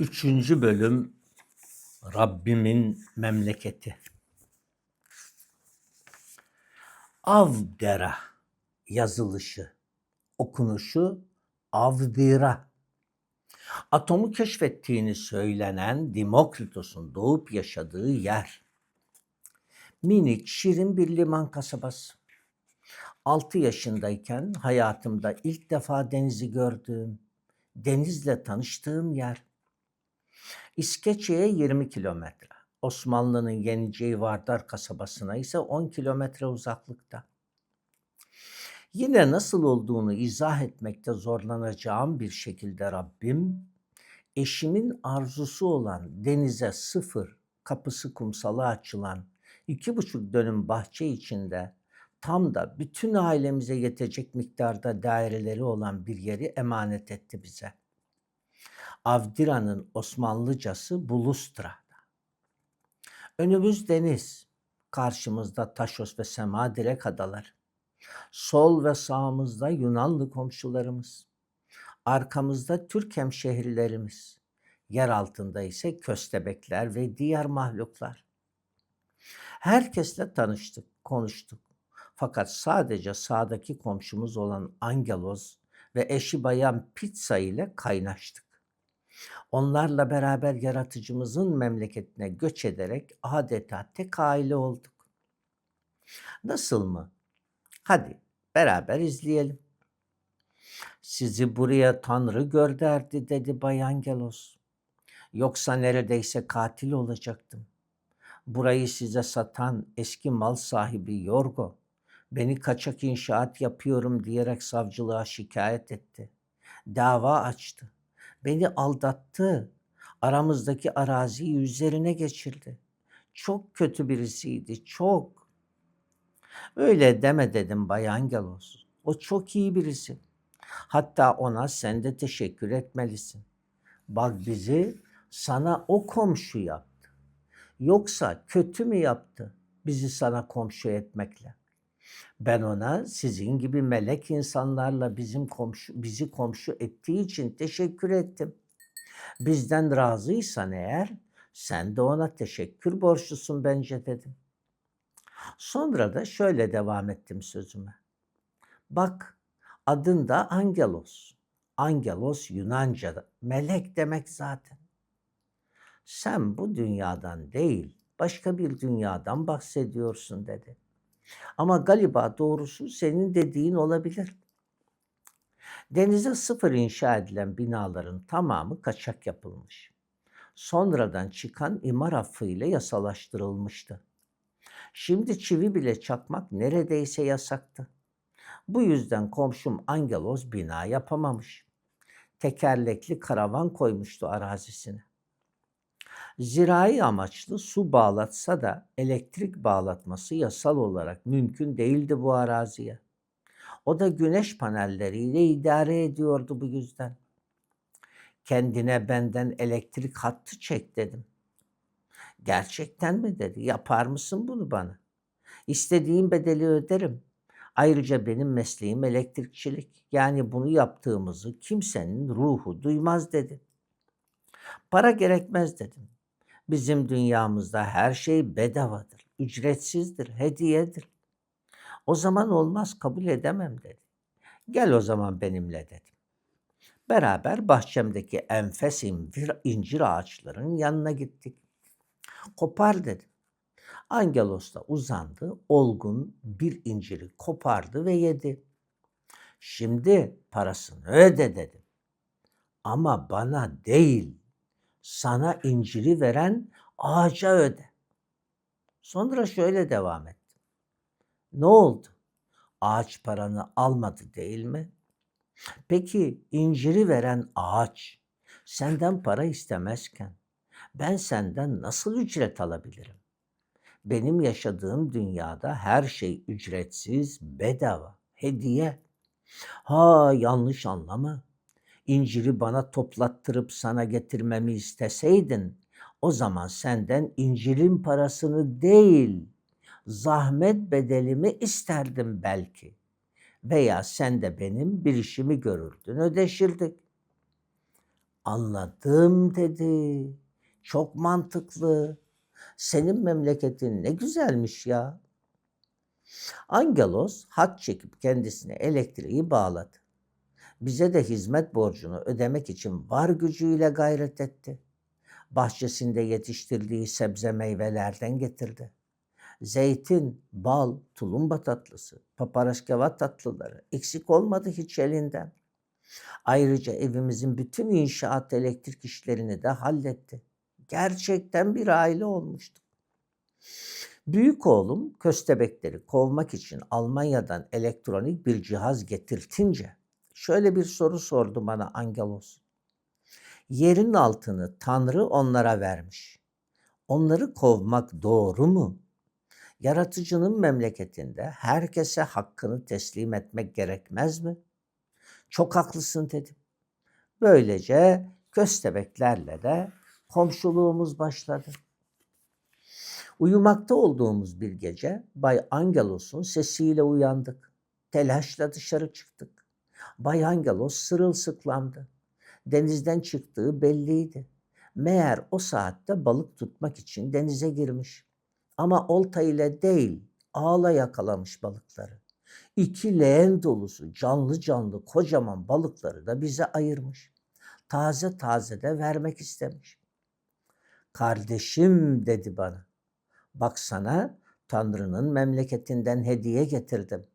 Üçüncü bölüm Rabbimin memleketi. Avdera yazılışı, okunuşu Avdira. Atomu keşfettiğini söylenen Demokritos'un doğup yaşadığı yer. Minik, şirin bir liman kasabası. 6 yaşındayken hayatımda ilk defa denizi gördüğüm, denizle tanıştığım yer. İskeçe'ye 20 kilometre. Osmanlı'nın yeneceği Vardar kasabasına ise 10 kilometre uzaklıkta. Yine nasıl olduğunu izah etmekte zorlanacağım bir şekilde Rabbim, eşimin arzusu olan denize sıfır, kapısı kumsala açılan iki buçuk dönüm bahçe içinde tam da bütün ailemize yetecek miktarda daireleri olan bir yeri emanet etti bize. Avdira'nın Osmanlıcası Bulustra. Önümüz deniz, karşımızda Taşos ve Semadirek adaları. Sol ve sağımızda Yunanlı komşularımız. Arkamızda Türk hemşehrilerimiz. Yer altında ise köstebekler ve diğer mahluklar. Herkesle tanıştık, konuştuk. Fakat sadece sağdaki komşumuz olan Angelos ve eşi bayan Pizza ile kaynaştık. Onlarla beraber yaratıcımızın memleketine göç ederek adeta tek aile olduk. Nasıl mı? Hadi beraber izleyelim. Sizi buraya Tanrı gönderdi dedi Bay Angelos. Yoksa neredeyse katil olacaktım. Burayı size satan eski mal sahibi Yorgo, beni kaçak inşaat yapıyorum diyerek savcılığa şikayet etti. Dava açtı. Beni aldattı. Aramızdaki araziyi üzerine geçirdi. Çok kötü birisiydi, çok. Öyle deme dedim Bay Angelos. O çok iyi birisi. Hatta ona sen de teşekkür etmelisin. Bak bizi sana o komşu yaptı. Yoksa kötü mü yaptı bizi sana komşu etmekle? Ben ona sizin gibi melek insanlarla bizim komşu, bizi komşu ettiği için teşekkür ettim. Bizden razıysan eğer sen de ona teşekkür borçlusun bence dedim. Sonra da şöyle devam ettim sözüme. Bak adın da Angelos. Angelos Yunanca'da melek demek zaten. Sen bu dünyadan değil başka bir dünyadan bahsediyorsun dedi. Ama galiba doğrusu senin dediğin olabilir. Denize sıfır inşa edilen binaların tamamı kaçak yapılmış. Sonradan çıkan imar affıyla yasalaştırılmıştı. Şimdi çivi bile çakmak neredeyse yasaktı. Bu yüzden komşum Angelos bina yapamamış. Tekerlekli karavan koymuştu arazisine. Zirai amaçlı su bağlatsa da elektrik bağlatması yasal olarak mümkün değildi bu araziye. O da güneş panelleriyle idare ediyordu bu yüzden. Kendine benden elektrik hattı çek dedim. Gerçekten mi dedi. Yapar mısın bunu bana? İstediğim bedeli öderim. Ayrıca benim mesleğim elektrikçilik. Yani bunu yaptığımızı kimsenin ruhu duymaz dedi. Para gerekmez dedim. Bizim dünyamızda her şey bedavadır, ücretsizdir, hediyedir. O zaman olmaz, kabul edemem dedi. Gel o zaman benimle dedim. Beraber bahçemdeki enfes incir ağaçlarının yanına gittik. Kopar dedim. Angelos da uzandı, olgun bir inciri kopardı ve yedi. Şimdi parasını öde dedim. Ama bana değil, sana inciri veren ağaca öde. Sonra şöyle devam ettim. Ne oldu? Ağaç paranı almadı değil mi? Peki inciri veren ağaç senden para istemezken ben senden nasıl ücret alabilirim? Benim yaşadığım dünyada her şey ücretsiz, bedava, hediye. Ha yanlış anlama inciri bana toplattırıp sana getirmemi isteseydin, o zaman senden incirin parasını değil, zahmet bedelimi isterdim belki. Veya sen de benim bir işimi görürdün, ödeşirdik. Anladım dedi. Çok mantıklı. Senin memleketin ne güzelmiş ya. Angelos hat çekip kendisine elektriği bağladı. Bize de hizmet borcunu ödemek için var gücüyle gayret etti. Bahçesinde yetiştirdiği sebze meyvelerden getirdi. Zeytin, bal, tulumba tatlısı, paparaşkava tatlıları eksik olmadı hiç elinden. Ayrıca evimizin bütün inşaat elektrik işlerini de halletti. Gerçekten bir aile olmuştuk. Büyük oğlum köstebekleri kovmak için Almanya'dan elektronik bir cihaz getirtince şöyle bir soru sordu bana Angelos. Yerin altını Tanrı onlara vermiş. Onları kovmak doğru mu? Yaratıcının memleketinde herkese hakkını teslim etmek gerekmez mi? Çok haklısın dedim. Böylece köstebeklerle de komşuluğumuz başladı. Uyumakta olduğumuz bir gece Bay Angelos'un sesiyle uyandık. Telaşla dışarı çıktık. Bay Angelos sırılsıklamdı. Denizden çıktığı belliydi. Meğer o saatte balık tutmak için denize girmiş. Ama olta ile değil, ağla yakalamış balıkları. İki leğen dolusu canlı canlı kocaman balıkları da bize ayırmış. Taze taze de vermek istemiş. Kardeşim dedi bana. Bak sana Tanrı'nın memleketinden hediye getirdim.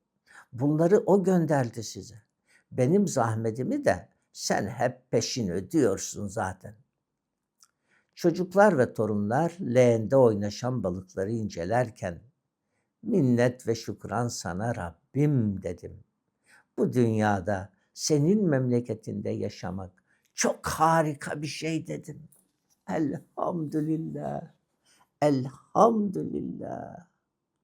Bunları o gönderdi size. Benim zahmetimi de sen hep peşin ödüyorsun zaten. Çocuklar ve torunlar leğende oynaşan balıkları incelerken minnet ve şükran sana Rabbim dedim. Bu dünyada senin memleketinde yaşamak çok harika bir şey dedim. Elhamdülillah. Elhamdülillah.